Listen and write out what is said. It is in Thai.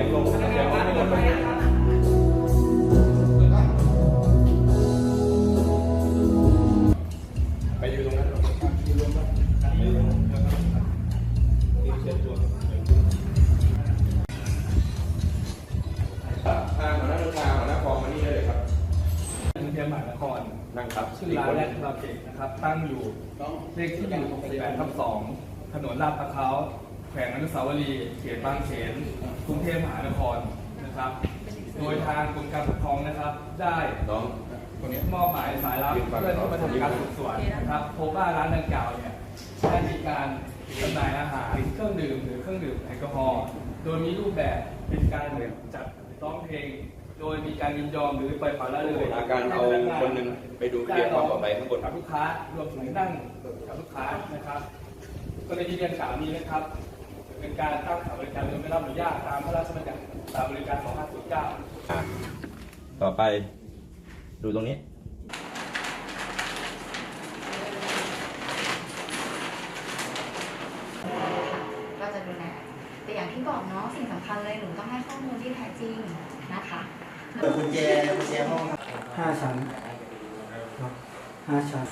สียงลงเสียงลงไม่หมดเลยไปอยู่ตรงนั้นหรออยู่ตรงนั้นไปอยู่ตรงนั้นนะครับนี่เช็ดตัวทางหัวหน้าลูกชาหัวหน้ากองมานี่ได้เลยครับกรุงเทพมหานครนั่งครับชื่อร้านแรกคาราเกะนะครับ ตั้งอยู่เลขที่อยู่68ทับ2ถนนลาดประเขา แขวงอนุสาวรีย์เขตบางเขนกรุงเทพมหานครนะครับ โดยทางกรมการปกครองนะครับ ได้น้องมอบหมายสายลับเพื่อที่มาทำการสืบสวนนะครับพบว่าร้านดังกล่าวเนี่ยได้มีการจำหน่ายอาหารเครื่องดื่มหรือเครื่องดื่มแอลกอฮอล์โดยมีรูปแบบเป็นการจัดร้องเพลง โดยมีการยินยอมหรือปล่อยปละละเลยอาการเอาคนหนึ่งไปดูวิดีโอความปลอดภัยข้างบนกับลูกค้ารวมถึงนั่งกับลูกค้านะครับกรณีเรียนข่าวนี้นะครับ เป็นการตั้งสถานบริการโดยไม่รับอนุญาตตามพระราชบัญญัติสถานบริการ2509อะต่อไปดูตรงนี้ ก็จะดูแลแต่อย่างที่บอกเนาะสิ่งสำคัญเลยหนูต้องให้ข้อมูลที่แท้จริงนะคะกุญแจกุญแจห้องห้าชั้นครับห้าชั้น